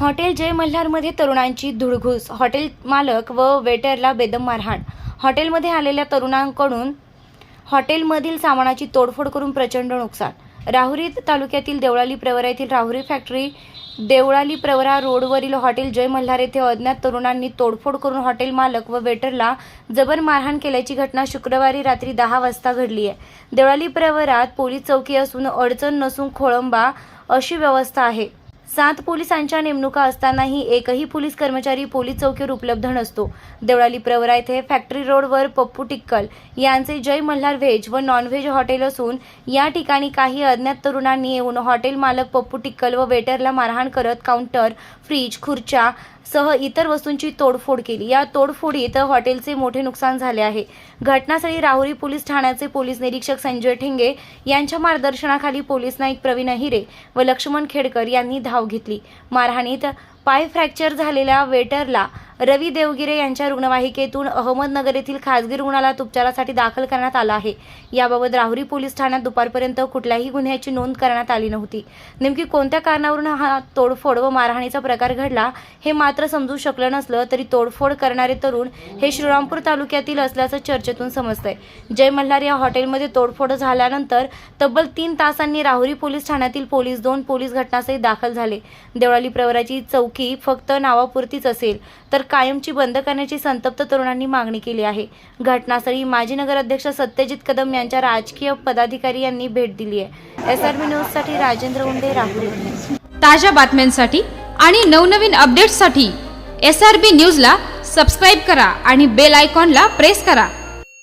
Hotel जय मल्हारमध्ये तरुणांची धुडघूस hotel मालक व वेटरला बेदम मारहाण. हॉटेलमध्ये आलेल्या तरुणांकडून हॉटेलमधील सामानाची तोडफोड करून प्रचंड नुकसान. राहुरी तालुक्यातील देवळाली प्रवरा येथील राहुरी फॅक्टरी देवळाली प्रवरा रोडवरील हॉटेल जय मल्हार येथे अज्ञात तरुणांनी तोडफोड करून हॉटेल मालक व वेटरला जबर मारहाण केल्याची घटना शुक्रवारी रात्री दहा वाजता घडली आहे. देवळाली प्रवरात पोलीस चौकी असून अडचण नसून खोळंबा अशी व्यवस्था आहे. सात पोलिसांच्या नेमणुका असतानाही एकही पोलीस कर्मचारी पोलीस चौकीवर उपलब्ध नसतो. देवळाली प्रवरा येथे फॅक्टरी रोडवर पप्पू टिक्कल यांचे जय मल्हार व्हेज व नॉनव्हेज हॉटेल असून या ठिकाणी काही अज्ञात तरुणांनी येऊन हॉटेल मालक पप्पू टिक्कल व वेटरला मारहाण करत काउंटर फ्रीज खुर्च्या सह इतर वस्तूंची तोडफोड केली. या तोडफोडीत हॉटेलचे मोठे नुकसान झाले आहे. घटनास्थळी राहुरी पोलीस ठाण्याचे पोलीस निरीक्षक संजय ठेंगे यांच्या मार्गदर्शनाखाली पोलीस नाईक प्रवीण अहिरे व लक्ष्मण खेडकर यांनी धाव घेतली. मारहाणीत पाय फ्रॅक्चर झालेल्या वेटरला रवी देवगिरे यांच्या रुग्णवाहिकेतून अहमदनगर येथील खासगी रुग्णालयात उपचारासाठी दाखल करण्यात आला आहे. याबाबत राहुरी पोलीस ठाण्यात दुपारपर्यंत कुठल्याही गुन्ह्याची नोंद करण्यात आली नव्हती. नेमकी कोणत्या कारणावरून हा तोडफोड व मारहाणीचा प्रकार घडला हे मात्र समजू शकलं नसलं तरी तोडफोड करणारे तरुण हे श्रीरामपूर तालुक्यातील असल्याचं चर्चेतून समजतंय. जय मल्हार या हॉटेलमध्ये तोडफोड झाल्यानंतर तब्बल तीन तासांनी राहुरी पोलीस ठाण्यातील पोलीस दोन पोलीस घटनास्थळी दाखल झाले. देवळाली प्रवराची चौकी फक्त नावापुरतीच असेल तर कायमची बंद करण्याची संतप्त तरुणांनी मागणी केली आहे. घटनास्थळी माजी नगराध्यक्ष सत्यजित कदम यांच्या राजकीय पदाधिकारी यांनी भेट दिली आहे. एस आर बी न्यूजसाठी राजेंद्र उंडे राहुल ताज्या बातम्यांसाठी आणि नवनवीन अपडेट्ससाठी एस आर बी न्यूजला सबस्क्राईब करा आणि बेल आयकॉनला प्रेस करा.